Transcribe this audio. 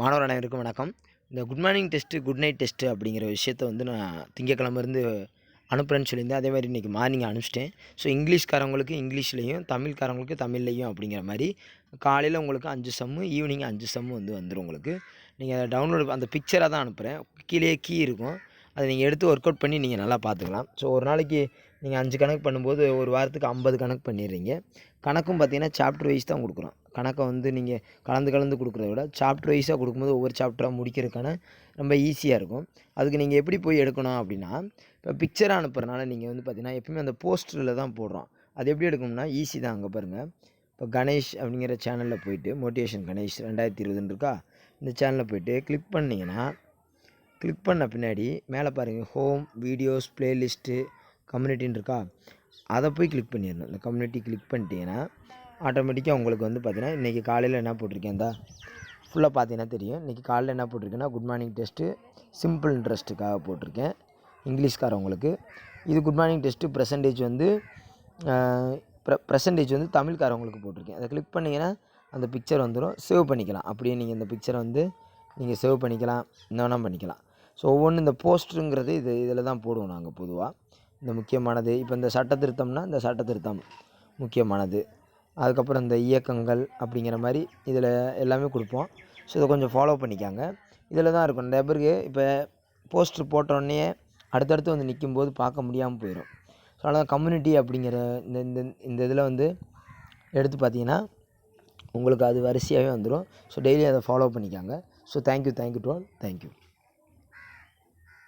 மாணவர் அனைவருக்கும் வணக்கம். இந்த good morning test good night test அப்படிங்கிற விஷயத்த வந்து நான் திங்கக்கிழமருந்து அனுப்புகிறேன்னு சொல்லியிருந்தேன். அதே மாதிரி இன்றைக்கி மார்னிங் அனுப்பிச்சிட்டேன். ஸோ இங்கிலீஷ்காரவங்களுக்கு இங்கிலீஷ்லேயும் தமிழ்காரவங்களுக்கு தமிழ்லையும் அப்படிங்கிற மாதிரி காலையில் உங்களுக்கு அஞ்சு சம்மு ஈவினிங் அஞ்சு சம்மு வந்து வந்துடும் உங்களுக்கு. நீங்கள் அதை டவுன்லோட் அந்த பிக்சராக தான் அனுப்புகிறேன் கீழே கீ இருக்கும். அதை நீங்கள் எடுத்து ஒர்க் அவுட் பண்ணி நீங்கள் நல்லா பார்த்துக்கலாம். ஸோ ஒரு நாளைக்கு நீங்கள் அஞ்சு கணக்கு பண்ணும்போது ஒரு வாரத்துக்கு ஐம்பது கணக்கு பண்ணிடுறீங்க. கணக்கும் பார்த்திங்கன்னா சாப்டர் வைஸ் தான் கொடுக்குறோம். கணக்கை வந்து நீங்கள் கலந்து கலந்து கொடுக்குறத விட சாப்டர் வைஸாக கொடுக்கும்போது ஒவ்வொரு சாப்டராக முடிக்கிறதுக்கான ரொம்ப ஈஸியாக இருக்கும். அதுக்கு நீங்கள் எப்படி போய் எடுக்கணும் அப்படின்னா இப்போ பிக்சராக அனுப்புறதுனால நீங்கள் வந்து பார்த்தீங்கன்னா எப்பயுமே அந்த போஸ்டரில் தான் போடுறோம். அது எப்படி எடுக்கணும்னா ஈஸி தான் அங்கே பாருங்கள் இப்போ கணேஷ் அப்படிங்கிற சேனலில் போயிட்டு மோட்டிவேஷன் கணேஷ் ரெண்டாயிரத்தி இருபதுன்னு இருக்கா? இந்த சேனலில் போயிட்டு கிளிக் பண்ணிங்கன்னா கிளிக் பண்ண பின்னாடி மேலே பாருங்கள் ஹோம் வீடியோஸ் ப்ளேலிஸ்ட்டு கம்யூனிட்டின்னு இருக்கா? அதை போய் கிளிக் பண்ணிடணும். இந்த கம்யூனிட்டி கிளிக் பண்ணிட்டீங்கன்னா ஆட்டோமேட்டிக்காக உங்களுக்கு வந்து பார்த்தீங்கன்னா இன்றைக்கி காலையில் என்ன போட்டிருக்கேன் இந்த? ஃபுல்லாக பார்த்தீங்கன்னா தெரியும். இன்றைக்கி காலையில் என்ன போட்டிருக்கேன்னா குட் மார்னிங் டெஸ்ட்டு சிம்பிள் இன்ட்ரெஸ்ட்டுக்காக போட்டிருக்கேன். இங்கிலீஷ்காரவங்களுக்கு இது குட் மார்னிங் டெஸ்ட்டு ப்ரெசன்டேஜ் வந்து ப்ர ப்ரெசன்டேஜ் வந்து தமிழ்காரவங்களுக்கு போட்டிருக்கேன். அதை கிளிக் பண்ணிங்கன்னா அந்த பிக்சர் வந்துடும் சேவ் பண்ணிக்கலாம். அப்படியே நீங்கள் இந்த பிக்சரை வந்து நீங்கள் சேவ் பண்ணிக்கலாம். இன்னொன்னா வேணால் பண்ணிக்கலாம். ஸோ ஒவ்வொன்று இந்த போஸ்ட்ருங்கிறது இது இதில் தான் போடுவோம் நாங்கள் பொதுவாக இந்த முக்கியமானது. இப்போ இந்த சட்ட திருத்தம்னா இந்த சட்ட திருத்தம் முக்கியமானது. அதுக்கப்புறம் இந்த இயக்கங்கள் அப்படிங்கிற மாதிரி இதில் எல்லாமே கொடுப்போம். ஸோ இதை கொஞ்சம் ஃபாலோ பண்ணிக்காங்க. இதில் தான் இருக்கும். நிறைய பேருக்கு இப்போ போஸ்ட்ரு போட்டோடனே அடுத்தடுத்து வந்து நிற்கும்போது பார்க்க முடியாமல் போயிடும். ஸோ அதனால் கம்யூனிட்டி அப்படிங்கிற இந்த இந்த இந்த இதில் வந்து எடுத்து பார்த்தீங்கன்னா உங்களுக்கு அது வரிசையாகவே வந்துடும். ஸோ டெய்லி அதை ஃபாலோ பண்ணிக்காங்க. So thank you thank you to all thank you